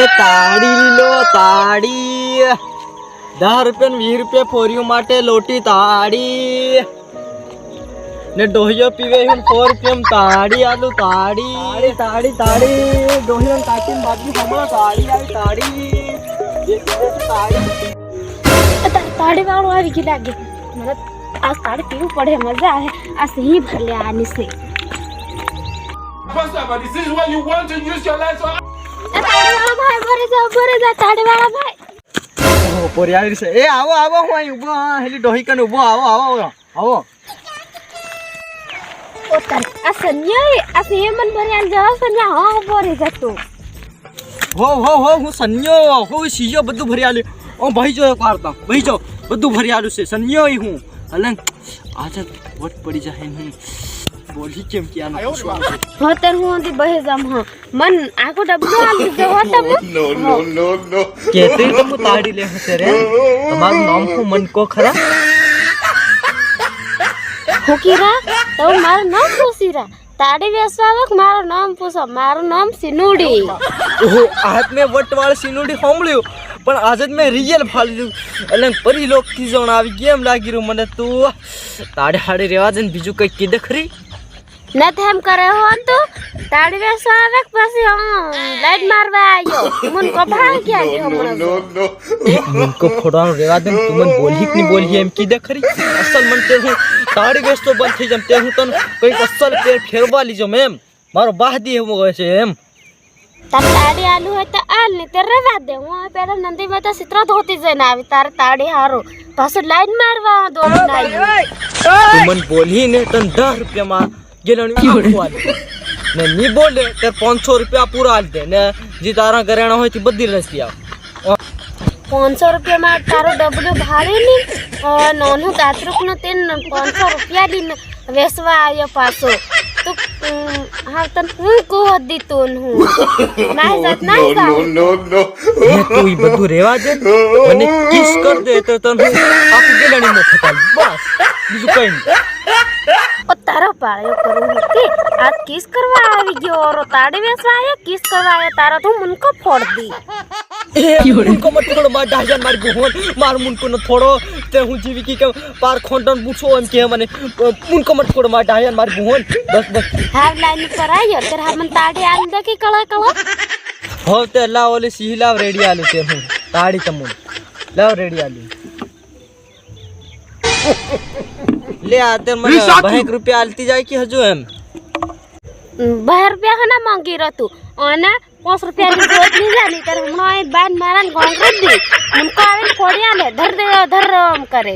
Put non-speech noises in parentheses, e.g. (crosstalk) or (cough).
એ તાળી લો તાળી. દસ રૂપિયા ને વીસ રૂપિયા ફોરીઓ માટે લોટી તાળી. ને ડોહિયો પીવે હું ફોર રૂપિયા તાળી આલુ તાળી. તાળી તાળી ડોહિયો કાચીને બાકી હમણાં તાળી આવી તાળી. તાળી. તાળી વાળું આવી ગયું લાગે. મને આ તાળી પીવું પડે મજા આવે. આ સિંહ ભરલે આની સિંહ. What's up, buddy? This is when you want to use your legs. ભાઈ મરે જા મરે જા તાળી વાળા ભાઈ. ઓ પોરી આવી છે. એ આવો આવો હું અહીં ઊભો હા, હેલી ડોહી કને ઊભો. આવો આવો આવો ઓ આ સંજય આ સિંહ મન ભરે આલ જા સંજય હા ભરે જતો. હો હો હો હું સન્યો હું સીયો બધું ભરી આલ્યું. ઓ ભાઈ જો એક વાર્તા ભાઈ જો બધું ભરી આલ્યું છે. સન્યો હું. અલંગ. આજે વટ પડી જાય હું બોલી કેમ કે આનો હોતર હું ઓંધી બહેજામ હા. મન આખો ડબ્બો આલી જો તમે નો નો નો નો કેતે તો હું તાડી લે હશે રે. તમારું નામ કો મન કો ખરા? હોકીરા તો મારું નામ પૂછીરા તાડી વખ મારું નામ પૂછો. મારું નામ સિનુડી. ઓહો આજ મેં વટવાળ સિનુડી સાંભળ્યું. પણ આજે જ મેં રિયલ ફાલી દીધું એટલે પરી લોકથી જણ આવી કેમ લાગી રહ્યું મને તું? તાડે હાડે રેવા દે ને બીજું કઈ કીધે ખરી? નથી એમ કરે હો તો. તાળી વેસવા આવે કે પછી હા લાઈટ મારવા આવ્યો મન કભા ક્યાં ગયો હમણાં no, no. મુનકો ફોડવાનું રેવા દે તું મને બોલી કે બોલી એમ કીધે ખરી. અસલ મન તે હું તાળી વેચતો બંધ થઈ જામ તે હું તને કંઈક અસલ પેર ફેરવા લીજો એમ. મારો બાહદી એવું હોય છે એમ. તાર તાળી આલુ હોય તો આલ ને તે રેવા દે. હું પેલા નંદી માં તો સિત્ર ધોતી જઈને આવી. તાર તાળી હારો. પાછું લાઈન મારવા દોડીને આવ્યો તું મને બોલી ને તને દસ રૂપિયામાં ગેલણી (laughs) ને ની બોલે તે પાંચસો રૂપિયા પૂરા આલ દે. ને જે તારા ઘરેણા હોય તે બધી રસી આવ. પાંચસો રૂપિયામાં તારો ડબલું ભાડે ને નોનું કાતરુકનું તે પાંચસો રૂપિયા લઈને વેસવા આવ્યો પાછો. તો હા તને હું કહો દીતો હું? ના જાત ના નો નો. ને તું ઈ બધું રેવા દે. મને (laughs) કર દે તો તને હું આખું ગેલણી માં ફટાલ બસ બીજું કઈ નહીં. ઓ તારો પાળ્યો કરું હતી આ કિસ કરવા આવી ગયો ઓરો તાળી વેસવા આવ્યો કિસ કરવા આવ્યો તારો તો મુનકો ફોડ દી મુનકો મત થોડો માર ડાજન માર ગુહોન માર મુનકો નો થોડો તે હું જીવી કી કે પાર ખોંડન પૂછો એમ કે મને. મુનકો મત થોડો માર ડાજન માર ગુહોન બસ બસ. હાવ લાઈન પર આયો તેર હા મન તાળી આલી દે કે કળા કળા? હો તે લાવ ઓલી સિંહ લાવ રેડી આલુ તે હું. તાડી તમુન લાવ રેડી આલી. લે આ તે મને બહેક રૂપિયા આલતી જાય કે હજુ એમ? બાર રૂપિયા ખાના માંગી રહ્યું અને પાંચ રૂપિયાની જોતની જાની ત્યારે હમણાં બાન મારા ગોળ કરી દી. મુનકો આવીને ફોડ્યા ને ધર દે ધર આમ કરે